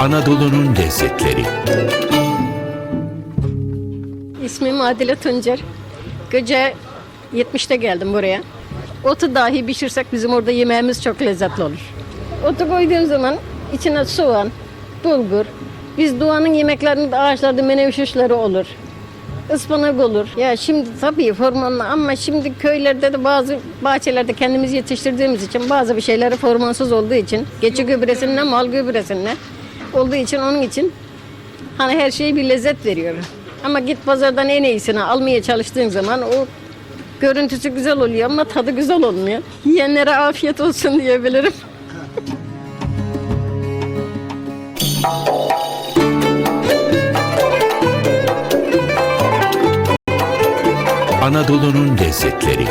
Anadolu'nun lezzetleri. İsmim Adile Tuncer. Gece 70'te geldim buraya. Otu dahi pişirsek bizim orada yemeğimiz çok lezzetli olur. Otu koyduğum zaman içine soğan, bulgur. Biz doğanın yemeklerinde ağaçlarda menevşüşleri olur. Ispanak olur. Ya şimdi tabii hormonlu ama şimdi köylerde de bazı bahçelerde kendimiz yetiştirdiğimiz için bazı bir şeyleri hormonsuz olduğu için geçi gübresinden mal gübresinden olduğu için onun için Hani her şey bir lezzet veriyor. Ama git pazardan en iyisini almaya çalıştığın zaman o görüntüsü güzel oluyor ama tadı güzel olmuyor. Yiyenlere afiyet olsun diyebilirim. Anadolu'nun lezzetleri.